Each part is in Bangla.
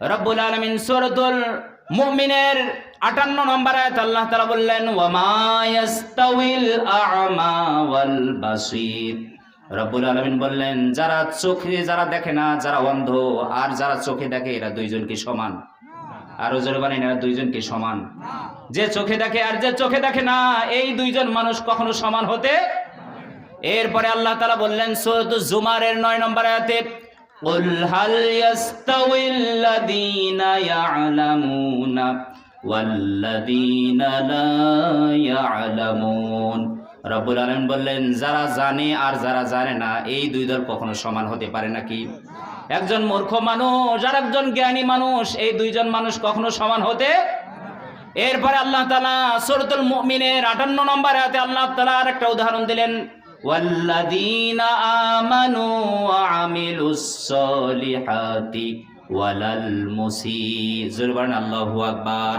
রব্বুল আলমিন সূরাতুল মুমিনের আটান্ন নম্বর আয়াত আল্লাহ তালা বললেন, ওয়ামা ইয়াস্তাউিল আ'মা ওয়াল বাসীর। রব্বুল আলমিন বললেন, যারা চোখে যারা দেখে না, যারা অন্ধ, আর যারা চোখে দেখে, এরা দুইজন কি সমান। আর জোরে বানাই না দুইজন কি সমান। যে চোখে দেখে আর যে চোখে দেখে না, এই দুইজন মানুষ কখনো সমান হতে এরপরে আল্লাহ তালা বললেন, সূরাত জুমারের নয় নম্বর আয়াতে قل هل يستوي الذين يعلمون والذين لا يعلمون রব্বুল আলামিন বললেন যারা জানে আর যারা জানে না এই দুই দল কখনো সমান হতে পারে নাকি একজন মূর্খ মানুষ আর একজন জ্ঞানী মানুষ এই দুইজন মানুষ কখনো সমান হতে এরপরে আল্লাহ তালা সূরাতুল মুমিনের আটান্ন নম্বর আয়াতে আল্লাহ তালা আর একটা উদাহরণ দিলেন والذين آمنوا وعملوا الصالحات ওয়ালাল মুসি জুরবান আল্লাহু আকবার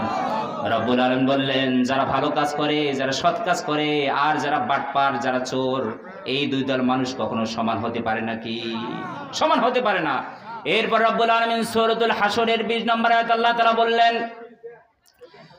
রব্বুল আলামিন বললেন যারা ভালো কাজ করে যারা সৎ কাজ করে আর যারা বাটপার যারা চোর এই দুই দল মানুষ কখনো সমান হতে পারে নাকি সমান হতে পারে না এরপর রব্বুল আলামিন সূরাতুল হাসরের 20 নম্বর আয়াত আল্লাহ তাআলা বললেন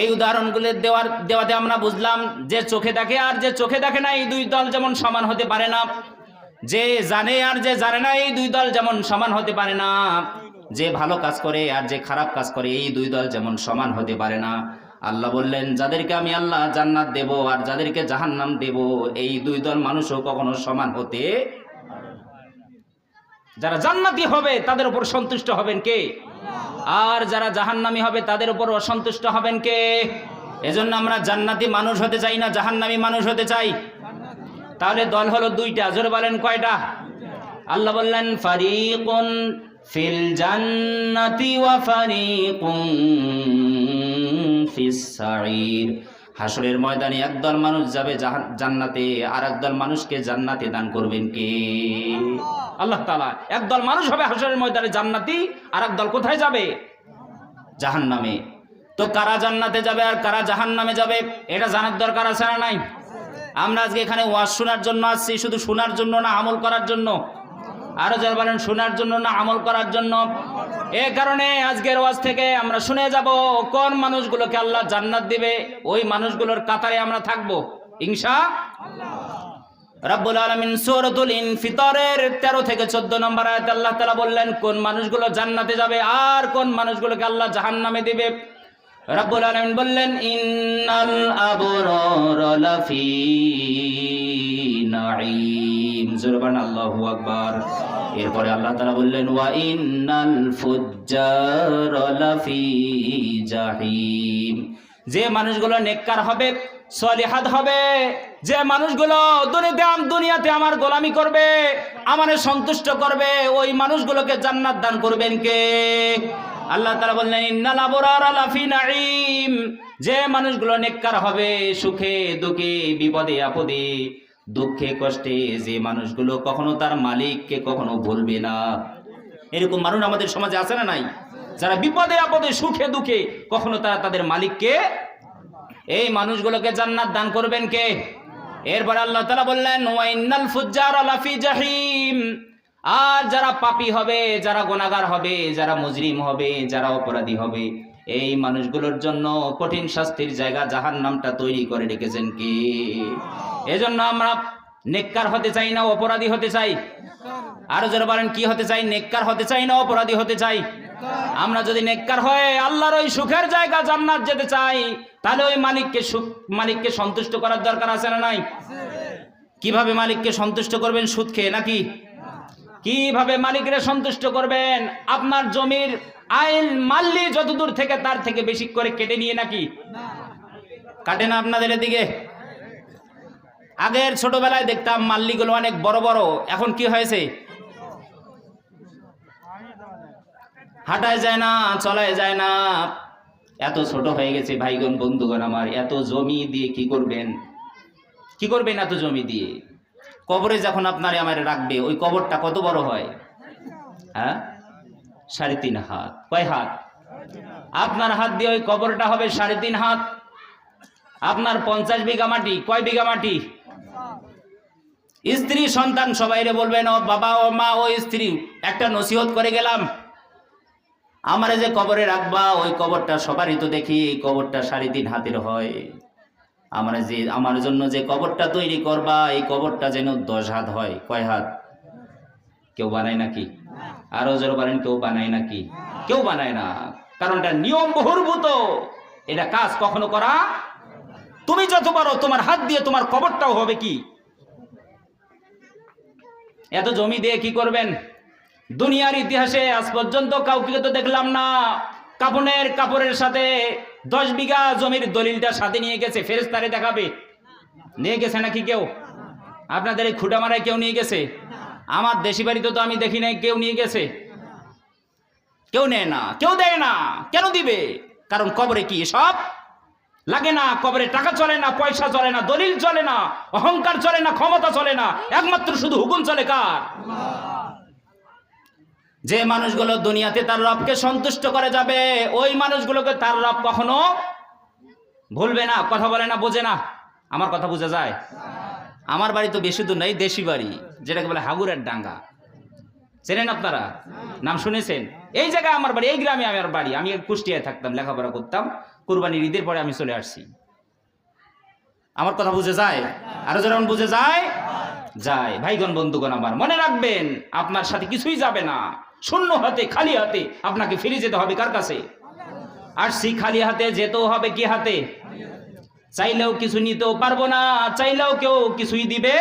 এই উদাহরণগুলো দেওয়ার, দেওয়াতে আমরা বুঝলাম যে চোখে দেখে আর যে চোখে দেখে না, এই দুই দল যেমন সমান হতে পারে না। যে জানে আর যে জানে না, এই দুই দল যেমন সমান হতে পারে না। যে ভালো কাজ করে আর যে খারাপ কাজ করে, এই দুই দল যেমন সমান হতে পারে না। আল্লাহ বললেন, যাদেরকে আমি আল্লাহ জান্নাত দেব আর যাদেরকে জাহান্নাম দেব, এই দুই দল মানুষও কখনো সমান হতে যারা জান্নাতি হবে, তাদের উপর সন্তুষ্ট হবেন কে? আর যারা জাহান্নামি হবে, তাদের উপর অসন্তুষ্ট হবেন কে? এজন্য আমরা জান্নাতি মানুষ হতে চাই না, জাহান্নামি মানুষ হতে চাই। তাহলে দল হলো দুইটা, জোরে বলেন কয়টা? আল্লাহ বললেন, ফারিকুন ফিল জান্নাতি ওয়া ফারিকুন ফিস সাঈর হাসরের ময়দানে একদল মানুষ যাবে জাহান- জান্নাতে আর একদল মানুষকে জান্নাতে দান করবেন কে? আল্লাহ তালা একদল মানুষ হবে হাসরের ময়দানে জান্নাতি আর একদল কোথায় যাবে? জাহান্নামে। তো কারা জান্নাতে যাবে আর কারা জাহান্নামে যাবে, এটা জানার দরকার আছে না নাই? আমরা আজকে এখানে ওয়াজ শোনার জন্য আসছি, শুধু শোনার জন্য না, আমল করার জন্য। আরও যারা বলেন শোনার জন্য না, আমল করার জন্য। এ কারণে আজকের ওয়াজ থেকে আমরা শুনে যাব, কোন মানুষগুলোকে আল্লাহ জান্নাত দিবে, ওই মানুষগুলোর কাতারে আমরা থাকব। ইনশা রাব্বুল আলামিন সূরাতুল ইনফিতরের 13 থেকে 14 নম্বর আয়াতে আল্লাহ বললেন, কোন মানুষগুলো জান্নাতে যাবে আর কোন মানুষগুলোকে আল্লাহ জাহান্নামে দিবে? রাব্বুল আলামিন বললেন, ইন্নাল লাফি নাঈম। জুরবান আল্লাহু আকবার। এরপরে আল্লাহ তাআলা বললেন, ওয়া ইন্নাল জাহিম। যে মানুষগুলো নেককার হবে সলিহাদ হবে। যে মানুষগুলো দুনিয়াতে দুনিয়াতে আমার গোলামি করবে, আমারে সন্তুষ্ট করবে, ওই মানুষগুলোকে জান্নাত দান করবেন কে? আল্লাহ তাআলা বললেন, ইন্নাল আবরার লাফি যে মানুষগুলো নেককার হবে, সুখে দুঃখে বিপদে আপদে দুঃখে কষ্টে যে মানুষগুলো কখনো তার মালিককে কখনো ভুলবে না। এরকম মানুষ আমাদের সমাজে আছে না নাই? যারা বিপদে, আপদে, সুখে, দুঃখে কখনো তারা তাদের মালিককে এই মানুষগুলোকে জান্নাত দান করবেন কে? এরপর আল্লাহ তাআলা বললেন ওয়াইনাল ফুজ্জার লাফি জাহিম। আর যারা পাপি হবে, যারা গোনাগার হবে, যারা মুজরিম হবে, যারা অপরাধী হবে, এই মানুষগুলোর জন্য কঠিন শাস্তির জায়গা জাহান্নামটা তৈরি করে রেখেছেন কে? এজন্য আমরা নেককার হতে চাই না, অপরাধী হতে চাই। আরও যারা বলেন, কি হতে চাই? নেককার হতে চাই না, অপরাধী হতে চাই। আমরা যদি নেককার হয়ে আল্লাহর ওই সুখের জায়গা জান্নাত যেতে চাই, তাহলে ওই মালিককে সুখ, মালিককে সন্তুষ্ট করার দরকার আছে না নাই? কীভাবে মালিককে সন্তুষ্ট করবেন, সুদ খেয়ে নাকি? কীভাবে মালিকরে সন্তুষ্ট করবেন? আপনার জমির আইল মাল্লি যতদূর থেকে তার থেকে বেশি করে কেটে নিয়ে নাকি? কাটে না আপনাদের এদিকে? আগের ছোটবেলায় দেখতাম মাল্লিগুলো অনেক বড় বড়, এখন কি হয়েছে? হাঁটায় যায় না, চলায় যায় না। এত ছোট হয়ে গেছে ভাইগণ, বন্ধুগণ আমার, এত জমি দিয়ে কি করবেন? কি করবেন এত জমি দিয়ে? কবরে যখন আপনারে আমার রাখবে, ওই কবরটা কত বড় হয়? হ্যাঁ? সাড়ে তিন হাত। কয় হাত? আপনার হাত দিয়ে ওই কবরটা হবে সাড়ে তিন হাত। আপনার পঞ্চাশ বিঘা মাটি, কয় বিঘা মাটি? স্ত্রী সন্তান সবাইরে বলবেন ও বাবা ও মা ও স্ত্রী, একটা নসিহত করে গেলাম। আমারে যে কবরে রাখবা, ওই কবরটা সবারই তো দেখি, এই কবরটা সাড়ে তিন হাতের হয়। আমার যে, আমার জন্য যে কবরটা তৈরি করবা, এই কবরটা যেন দশ হাত হয়। কয় হাত? কেউ বানায় নাকি? আরও জোর বলেন, কেউ বানায় নাকি? কেউ বানায় না। কারণ এটা নিয়ম বহির্ভূত। এটা কাজ কখনো করা? তুমি যত পারো, তোমার হাত দিয়ে তোমার কবরটাও হবে কি? এত জমি দিয়ে কি করবেন? দুনিয়ার ইতিহাসে আজ পর্যন্ত কাউকে তো দেখলাম না। কাপনের কাপড়ের সাথে দশ বিঘা জমির দলিলটা সাথে নিয়ে গেছে ফেরেস্তারে দেখাবে। নিয়ে গেছে নাকি কেউ? আপনাদের এই খুঁটামারায় কেউ নিয়ে গেছে? আমার দেশি বাড়িতে তো আমি দেখি নাই, কেউ নিয়ে গেছে? কেউ নেয় না, কেউ দেয় না, কেন দিবে? কারণ কবরে কি সব লাগে না, কবরে টাকা চলে না, পয়সা চলে না, দলিল চলে না, অহংকার চলে না, ক্ষমতা চলে না, একমাত্র শুধু হুকুম চলে কার? যে মানুষগুলো দুনিয়াতে তার রবকে সন্তুষ্ট করে যাবে, ওই মানুষগুলোকে তার রব কখনো ভুলবে না, কথা বলে না, বোঝে না। আমার কথা বোঝা যায়? আমার বাড়ি তো বেশি দূর নেই, দেশি বাড়ি, যেটাকে বলে হাগুরের ডাঙ্গা। চেনেন আপনারা? নাম শুনেছেন? এই জায়গায় আমার বাড়ি, এই গ্রামে আমার বাড়ি, আমি কুষ্টিয়ায় থাকতাম, লেখাপড়া করতাম। কুরবানির ঈদের পরে আমি চলে আসছি। আমার কথা বুঝে যায়? আরও যেমন বুঝে যায়? যায়। ভাইগণ, বন্ধুগণ আমার, মনে রাখবেন, আপনার সাথে কিছুই যাবে না। শূন্য হাতে, খালি হাতে আপনাকে ফিরে যেতে হবে কার কাছে? আসছি খালি হাতে, যেতেও হবে কি হাতে? চাইলেও কিছু নিতেও পারব না, চাইলেও কেউ কিছুই দিবে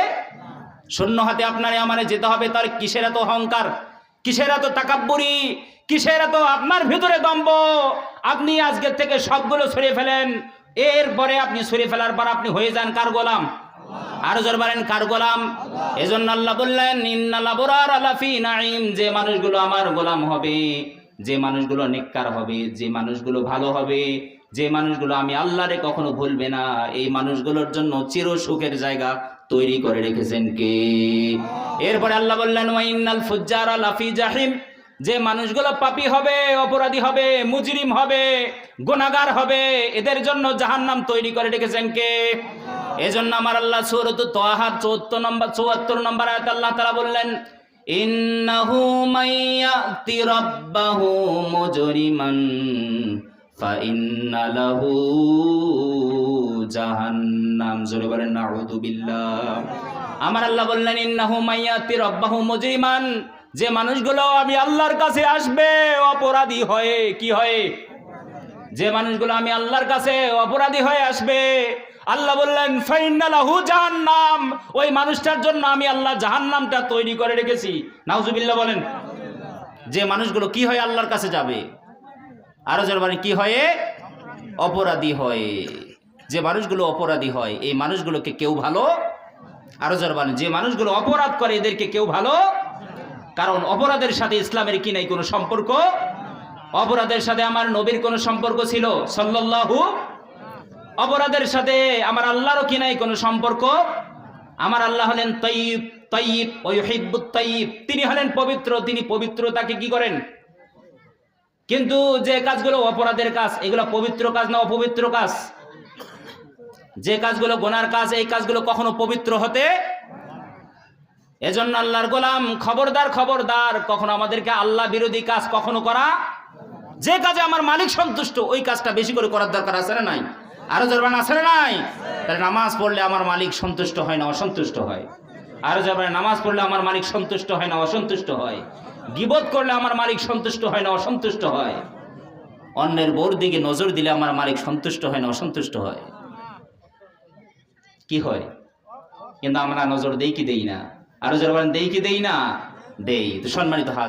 শূন্য হাতে আপনারে, আমারে যেতে হবে, তার কিসের এত অহংকার? কিসের এত তাকাব্বরি? কিসের এত আপনার ভিতরে দম্ব আপনি আজকের থেকে সবগুলো সরিয়ে ফেলেন। এরপরে আপনি সরিয়ে ফেলার পর আপনি হয়ে যান কার গোলাম? আরও জোর বলেন, কার গোলাম? এজন্য আল্লাহ বললেন আলাফি যে মানুষগুলো আমার গোলাম হবে, যে মানুষগুলো নিকার হবে, যে মানুষগুলো ভালো হবে, যে মানুষগুলো আমি আল্লাহরে কখনো ভুলবে না, এই মানুষগুলোর জন্য চির সুখের জায়গা তৈরি করে রেখেছেন কে? এরপরে আল্লাহ বললেন ওয়াইনাল ফুজ্জার লাফি জাহিম যে মানুষগুলো পাপী হবে, অপরাধী হবে, মুজরিম হবে, গুনাহগার হবে, এদের জন্য জাহান্নাম তৈরি করে রেখেছেন কে? এজন্য আমার আল্লাহ সূরাত তাহা 74 নম্বর 74 নম্বর আয়াত আল্লাহ তাআলা বললেন, ইন্নাহু মাইয়াতি রাব্বাহু মুজরিমান ফাইন্না লাহু জাহান্নাম। জোরে বলেন, নাউযু বিল্লাহ। আমার আল্লাহ বললেন, ইন্নাহু মাইয়াতি রাব্বাহু মুজরিমান যে মানুষগুলো আমি আল্লাহর কাছে আসবে, অপরাধী হয়ে কি হয়ে? যে মানুষগুলো আমি আল্লাহর কাছে অপরাধী হয়ে আসবে, আল্লাহ বললেন, ফাইনালাহু জাহান্নাম। ওই মানুষটার জন্য আমি আল্লাহ জাহান্নামটা তৈরি করে রেখেছি। নাউজুবিল্লাহ বলেন। যে মানুষগুলো কি হয় আল্লাহর কাছে যাবে? আরও যার মানে কি হয়ে? অপরাধী হয়। যে মানুষগুলো অপরাধী হয়, এই মানুষগুলোকে কেউ ভালো? আরও যার মানে যে মানুষগুলো অপরাধ করে, এদেরকে কেউ ভালো কারণ অপরাধের সাথে ইসলামের কি নাই কোনো সম্পর্ক? অপরাধের সাথে আমার নবীর কোনো সম্পর্ক ছিল? সাল্লাল্লাহু অপরাধের সাথে আমার আল্লাহরও কি নাই কোনো সম্পর্ক? আমার আল্লাহ হলেন তৈব তৈব ওই হিব্বুত তৈব তিনি হলেন পবিত্র, তিনি পবিত্রতাকে কি করেন? কিন্তু যে কাজগুলো অপরাধের কাজ, এগুলো পবিত্র কাজ না অপবিত্র কাজ? যে কাজগুলো গোনার কাজ, এই কাজগুলো কখনো পবিত্র হতে এজন্য আল্লাহর গোলাম খবরদার খবরদার, কখনো আমাদেরকে আল্লাহ বিরোধী কাজ কখনো করা, যে কাজে আমার মালিক সন্তুষ্ট, ওই কাজটা বেশি করে করার দরকার আছে না নাই? আরও জরবান আছে না নাই? তাহলে নামাজ পড়লে আমার মালিক সন্তুষ্ট হয় না অসন্তুষ্ট হয়? আরও জরবান নামাজ পড়লে আমার মালিক সন্তুষ্ট হয় না অসন্তুষ্ট হয়? গিবত করলে আমার মালিক সন্তুষ্ট হয় না অসন্তুষ্ট হয়? অন্যের বোর দিকে নজর দিলে আমার মালিক সন্তুষ্ট হয় না অসন্তুষ্ট হয়? কি হয়? কিন্তু আমরা নজর দেই কি দেই না? আরও যারা বলেন দেই কি দেই না? দেই। তো সম্মানিত হাত